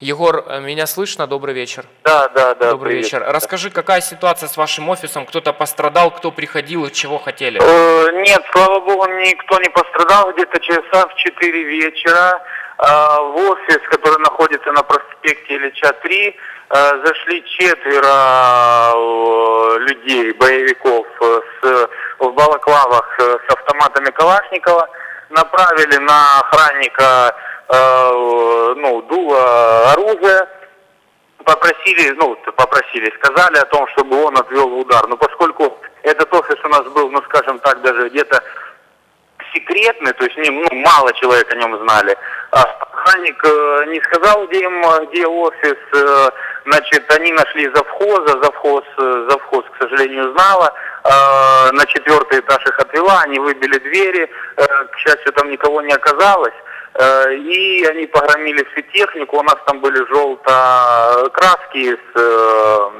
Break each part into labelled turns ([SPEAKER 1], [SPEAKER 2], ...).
[SPEAKER 1] Егор, э, меня слышно? Добрый вечер.
[SPEAKER 2] Да, да, да.
[SPEAKER 1] Добрый
[SPEAKER 2] привет.
[SPEAKER 1] вечер. Расскажи, какая ситуация с вашим офисом? Кто-то пострадал, кто приходил и чего хотели?
[SPEAKER 2] Э, Нет, слава богу, никто не пострадал. Где-то часа в 4 вечера э, в офис, который находится на проспекте Ильича 3, э, зашли четверо э, людей, боевиков, э, с, в балаклавах с автоматами Калашникова, направили на охранника оружия, попросили, ну, попросили, сказали о том, чтобы он отвел удар. Но поскольку этот офис у нас был, ну, скажем так, даже где-то секретный, то есть не, ну, мало человек о нем знали, а охранник э, не сказал, где, им, где офис, э, значит, они нашли завхоза, завхоз, э, завхоз, к сожалению, знала, э, на четвертый этаж их отвела, они выбили двери, к счастью, там никого не оказалось, И они погромили всю технику. У нас там были желто-краски с э,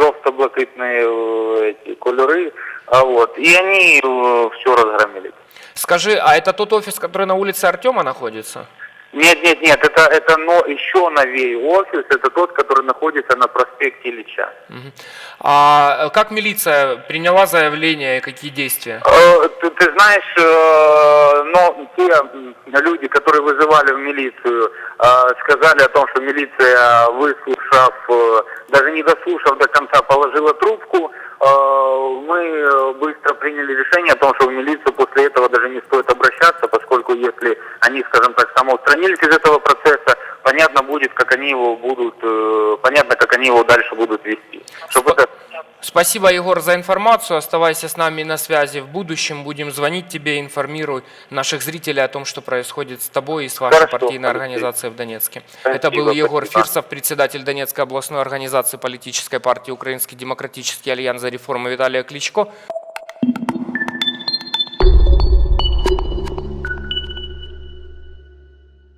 [SPEAKER 2] жовто-блакитные э, эти кольори. А Вот. И они все разгромили.
[SPEAKER 1] Скажи, а это тот офис, который на улице Артема находится?
[SPEAKER 2] Нет, нет, нет, это, это но еще новее офис, это тот, который находится на проспекте Ильича.
[SPEAKER 1] А э, как милиция приняла заявление и какие действия?
[SPEAKER 2] Э, Ты, ты знаешь, э, но те люди, которые вызывали в милицию, э, сказали о том, что милиция, выслушав, э, даже не дослушав до конца, положила трубку. Э, Мы быстро приняли решение о том, что в милицию после этого даже не стоит обращаться, поскольку если они, скажем так, самоустранились из этого процесса, понятно будет, как они его будут, понятно, как они его дальше будут вести. Чтобы это
[SPEAKER 1] Спасибо, Егор, за информацию. Оставайся с нами на связи. В будущем будем звонить тебе, информируй наших зрителей о том, что происходит с тобой и с вашей
[SPEAKER 2] Хорошо,
[SPEAKER 1] партийной организацией в Донецке.
[SPEAKER 2] Спасибо,
[SPEAKER 1] Это был Егор
[SPEAKER 2] спасибо.
[SPEAKER 1] Фирсов, председатель Донецкой областной организации политической партии Украинский демократический альянс за реформы Виталия Кличко.